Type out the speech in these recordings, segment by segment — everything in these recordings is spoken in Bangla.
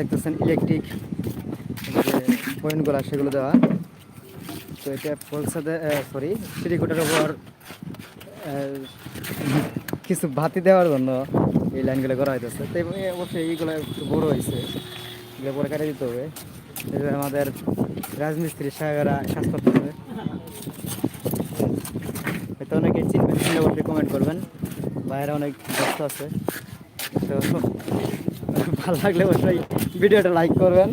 দেখতেছেন ইলেকট্রিক যে পয়েন্টগুলো সেগুলো দেওয়া। তো এটা পলসাতে সরি সিঁড়িকুটার উপর কিছু বাতি দেওয়ার জন্য এই লাইনগুলো করা হইতেছে। তো অবশ্যই এইগুলো একটু বড় হয়েছে এগুলো পরে কাটিয়ে দিতে হবে। আমাদের রাজমিস্ত্রি সাহেবেরা কাজ করতেছে। হয়তো অনেকে চিনবেন চিনলে অবশ্যই কমেন্ট করবেন। বাইরে অনেক ব্যস্ত আছে। তো ভালো লাগলে অবশ্যই ভিডিওটা লাইক করবেন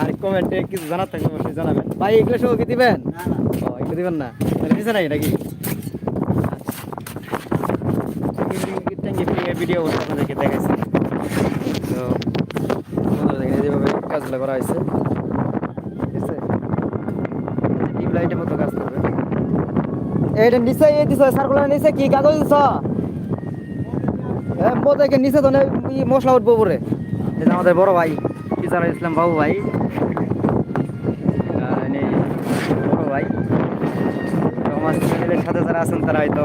আর কমেন্টে কিছু জানার থাকলে অবশ্যই জানাবেন। ভাই এগুলো সব কি দিবেন? ও এগুলো দিবেন না? তাহলে নাই নাকি? ভিডিও আপনাদেরকে দেখাইছি। তো বন্ধুরা দেখেন এই যেভাবে কাজগুলো করা হয়েছে। লাইটের মতো কাজ করবে। এইটা নিচে এই দিছ সার্কুলার নিচে কি কাগজ দিছ নিচে তো মশলা উঠবো পরে যে আমাদের বড় ভাই ফিজারুল ইসলাম বাবু ভাই। বড় ভাই। আমার সাথে যারা আছেন, তারা হয়তো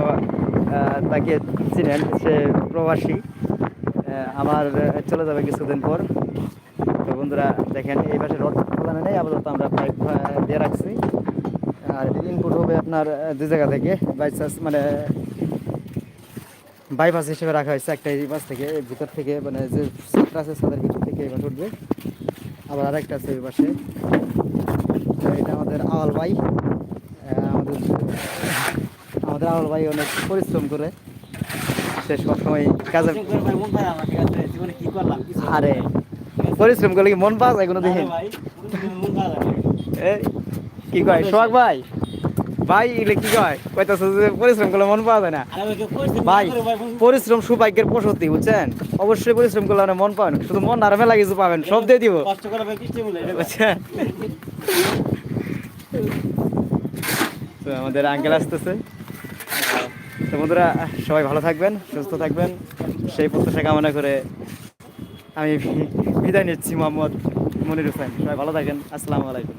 তাকে চিনেন। সে প্রবাসী। আমার চলে যাবে কিছুদিন পর। তো বন্ধুরা, দেখেন, এই পাশে রড ফলানো নেই। আপাতত আমরা পাইপ দিয়ে রাখছি। আর ইনপুট হবে আপনার দুই জায়গা থেকে। বাইচান্স মানে বাইপাস হিসেবে রাখা হয়েছে একটা এই পাশ থেকে ভিতর থেকে মানে যে ছাত্র আছে তাদের ভিতর থেকে এবার উঠবে। আবার আরেকটা আছে এই পাশে। এটা আমাদের আওয়াল ভাই আমাদের আমাদের আওয়াল ভাই অনেক পরিশ্রম করে। সে সবসময় কাজে আরে পরিশ্রম করলে কি মন পাওয়া যায় কোনো এই, কি কয়? সোহাগ ভাই? ভাই এগুলো কি কয়? কইতাছে যে পরিশ্রম করলে মন পাওয়া যায় না। ভাই পরিশ্রম সৌভাগ্যের প্রসূতি বুঝছেন? অবশ্যই পরিশ্রম করলে মন পাবেন শুধু মন আর মেলা কিছু পাবেন সব দিয়ে দিব। বুঝছেন? তো আমাদের আঙ্কেল আসতেছে। তো বন্ধুরা সবাই ভালো থাকবেন সুস্থ থাকবেন। সেই প্রত্যাশা কামনা করে আমি বিদায় নিচ্ছি মোহাম্মদ মনির হোসেন। সবাই ভালো থাকেন। আসসালামু আলাইকুম।